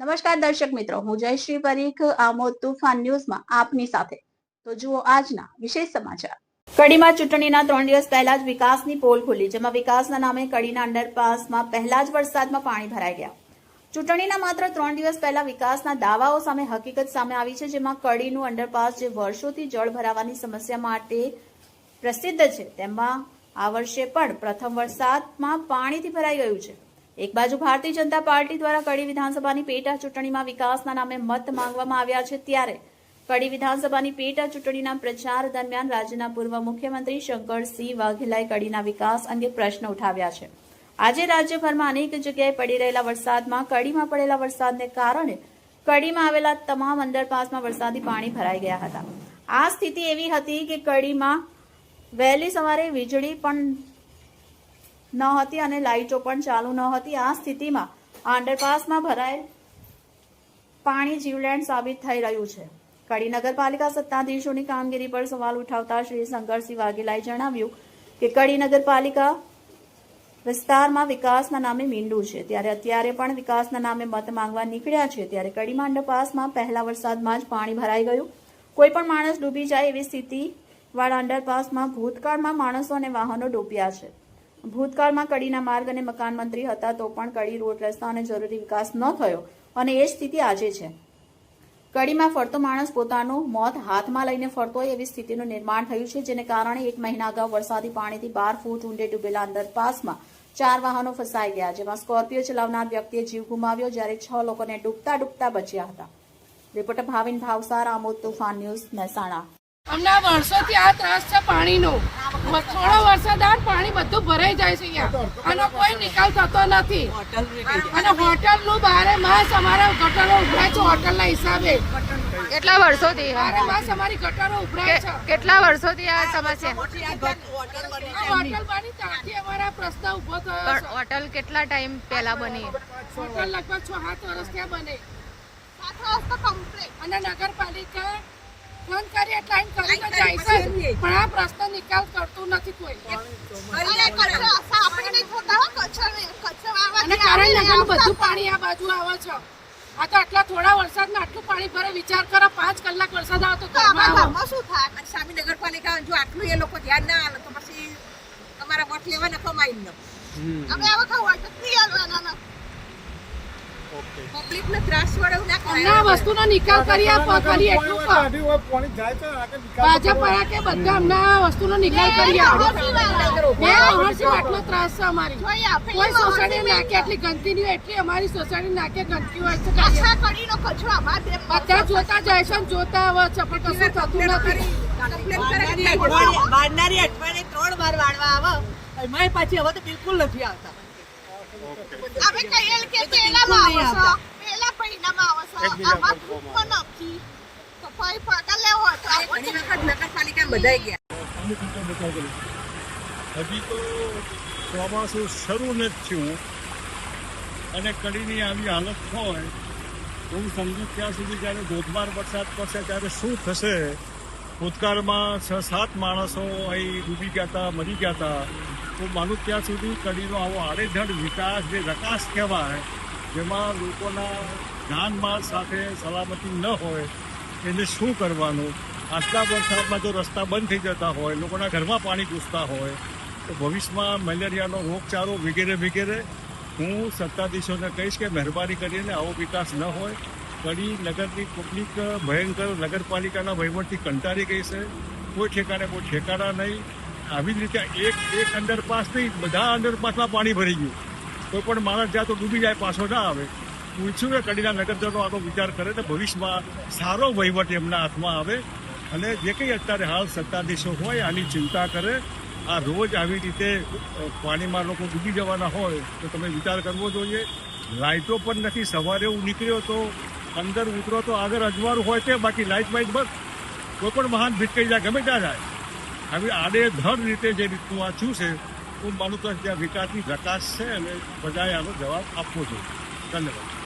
નમસ્કાર દર્શક મિત્રો, હું જયશ્રી પરીખ, આમોદ તુફાન ન્યૂઝમાં આપની સાથે. તો જુઓ આજના વિશેષ સમાચાર. કડીમાં ચૂંટણીના ત્રણ દિવસ પહેલા જ વિકાસની પોલ ખુલી, જેમાં વિકાસના નામે કડીના અંડરપાસમાં પહેલા જ વરસાદમાં પાણી ભરાઈ ગયા. ચૂંટણીના માત્ર ત્રણ દિવસ પહેલા વિકાસના દાવાઓ સામે હકીકત સામે આવી છે, જેમાં કડીનું અંડરપાસ જે વર્ષોથી જળ ભરાવાની સમસ્યા માટે પ્રસિદ્ધ છે, તેમાં આ વર્ષે પણ પ્રથમ વરસાદમાં પાણીથી ભરાઈ ગયું છે. એક બાજુ ભારતીય જનતા પાર્ટી દ્વારા કડી વિધાનસભાની પેટા ચૂંટણીમાં વિકાસના નામે મત માંગવામાં આવ્યા છે ત્યારે કડી વિધાનસભાની પેટા ચૂંટણીના પ્રચાર દરમિયાન રાજ્યના પૂર્વ મુખ્યમંત્રી શંકરસિંહ વાઘેલાએ કડીના વિકાસ અંગે પ્રશ્ન ઉઠાવ્યા છે. આજે રાજ્યભરમાં અનેક જગ્યાએ પડી રહેલા વરસાદમાં, કડીમાં પડેલા વરસાદને કારણે કડીમાં આવેલા તમામ અંડરપાસમાં વરસાદી પાણી ભરાઈ ગયા હતા. આ સ્થિતિ એવી હતી કે કડીમાં વહેલી સવારે વીજળી પણ ન હતી અને લાઇટો પણ ચાલુ ન હતી આ સ્થિતિમાં આ અંડરપાસમાં ભરાયેલ પાણી જીવલેણ સાબિત થઈ રહ્યું છે. કડી નગરપાલિકા સત્તાધીશોની કામગીરી પર સવાલ ઉઠાવતા શ્રી શંકરસિંહ વાઘેલાએ જણાવ્યું કે કડી નગરપાલિકા વિસ્તારમાં વિકાસના નામે મીંડું છે. ત્યારે અત્યારે પણ વિકાસના નામે મત માંગવા નીકળ્યા છે. ત્યારે કડીમાં અંડરપાસમાં પહેલા વરસાદમાં જ પાણી ભરાઈ ગયું. કોઈ પણ માણસ ડૂબી જાય એવી સ્થિતિ વાળા અંડરપાસમાં ભૂતકાળમાં માણસો અને વાહનો ડૂબ્યા છે. ભૂતકાળમાં કડીના માર્ગ અને મકાન મંત્રી હતા તો પણ કડી, રોડ, રસ્તા અને જરૂરી વિકાસ ન થયો. અને એ સ્થિતિ આજે છે. કડીમાં ફરતો માણસ પોતાનું મોત હાથમાં લઈને ફરતો એવી સ્થિતિનું નિર્માણ થયું છે, જેને કારણે એક મહિના અગાઉ વરસાદી પાણીથી બાર ફૂટ ઊંડે ડૂબેલા અંડરપાસમાં ચાર વાહનો ફસાઈ ગયા, જેમાં સ્કોર્પિયો ચલાવનાર વ્યક્તિએ જીવ ગુમાવ્યો જ્યારે છ લોકોને ડૂબતા ડૂબતા બચ્યા હતા. Reporter Bhavin Bhavsar, Amod Toofan news, Mehsana. અમને વર્ષોથી આ ત્રાસ છે પાણીનો. થોડો વરસાદ આવે પાણી બધું ભરાઈ જાય છે અહીંયા. આનો કોઈ નિકાલ થતો નથી. અને હોટલનું બારે માસ અમારા ગટરો ઉભરાય છે હોટલ ના હિસાબે. કેટલા વર્ષોથી? બારે માસ અમારી ગટરો ઉભરાય છે. કેટલા વર્ષોથી આ સમસ્યા? હોટલ બની ત્યાંથી અમારા પ્રશ્ન ઊભો થયો હોટલ કેટલા ટાઈમ પહેલા બની? હોટલ લગભગ છ સાત વર્ષ ત્યાં બને. અને નગરપાલિકા ફોન કરી એટલે જાય છે. પણ આ પ્રશ્ન નિકાલ કરતું નથી કોઈ અને કરણનગરનું બધું પાણી આ બાજુ આવે છે. આ તો આટલા થોડા વરસાદમાં આટલું પાણી ભરે વિચાર કરો પાંચ કલાક વરસાદ આવે તો આવે. અને સામી નગરપાલિકા જો આટલું એ લોકો ધ્યાન ના આવે તો પછી તમારા વોટ લેવા ખાવ મારી નો પબ્લિક ને ત્રાસ વડે ના અમને કરાય વસ્તુનો નિકાલ કરી આપો ખાલી એટલું કહો ભાજપ વાળા કે બધા અમને આ વસ્તુનો નિકાલ કરી આપો બે વર્ષથી આટલો ત્રાસ છે અમારી કોઈ સોસાયટી નાકે આટલી ગંદકી નહીં એટલી અમારી સોસાયટી નાકે ગંદકી હોય છે. બધા જોતા જાય છે જોતા આવે છે પણ કશું થતું નથી વાળનારી અઠવાડિયે ત્રણ વાર વાળવા આવે એમાંય પાછી હવે તો બિલકુલ નથી આવતા ઘણી વખત નગરપાલિકા બધાય ગયા. હજી તો ચોમાસું શરૂ નથી થયું. અને કડીની આવી હાલત હોય હું સમજુ ત્યાં સુધી જ્યારે ધોધમાર વરસાદ પડશે ત્યારે શું થશે? ભૂતકાળમાં છ, સાત માણસો અહીં ડૂબી ગયા હતા મરી ગયા હતા હું માનું ત્યાં સુધી કડીનો આવો આડેધડ વિકાસ, જે રકાસ કહેવાય, જેમાં લોકોના જાનમાલ સાથે સલામતી ન હોય, એને શું કરવાનું? આટલા વરસાદમાં જો રસ્તા બંધ થઈ જતા હોય, લોકોના ઘરમાં પાણી ઘૂસતા હોય, તો ભવિષ્યમાં મેલેરિયાનો રોગચાળો વગેરે વગેરે હું સત્તાધીશોને કહીશ કે મહેરબાની કરીને આવો વિકાસ ન હોય. કડી નગરની પબ્લિક ભયંકર નગરપાલિકાના વહીવટથી કંટાળી ગઈ છે. કોઈ ઠેકાણે કોઈ ઠેકાણા નહીં. આવી જ રીતે એક એક અંડરપાસ નહીં બધા અંડરપાસમાં પાણી ભરી ગયું. કોઈ પણ માણસ જ્યાં તો ડૂબી જાય, પાછો ના આવે. હું ઈચ્છું કે કડીના નગરજનો આનો વિચાર કરે તો ભવિષ્યમાં સારો વહીવટ એમના હાથમાં આવે. અને જે કંઈ અત્યારે હાલ સત્તાધીશો હોય આની ચિંતા કરે. આ રોજ આવી રીતે પાણીમાં લોકો ડૂબી જવાના હોય તો તમે વિચાર કરવો જોઈએ. લાઇટો પણ નથી, સવારે હું નીકળ્યો તો અંદર ઉતરો તો આગળ અજવાળું હોય છે બાકી લાઇટ વાઇટ બસ. કોઈ પણ વાહન ભીટકાઈ જાય, ગમે ત્યાં જાય. આવી આડેધડ રીતે જે રીતનું આ થયું છે, હું માનું તો ત્યાં વિકાસની પ્રકાશ છે અને બધાએ આનો જવાબ આપવો જોઈએ. ધન્યવાદ.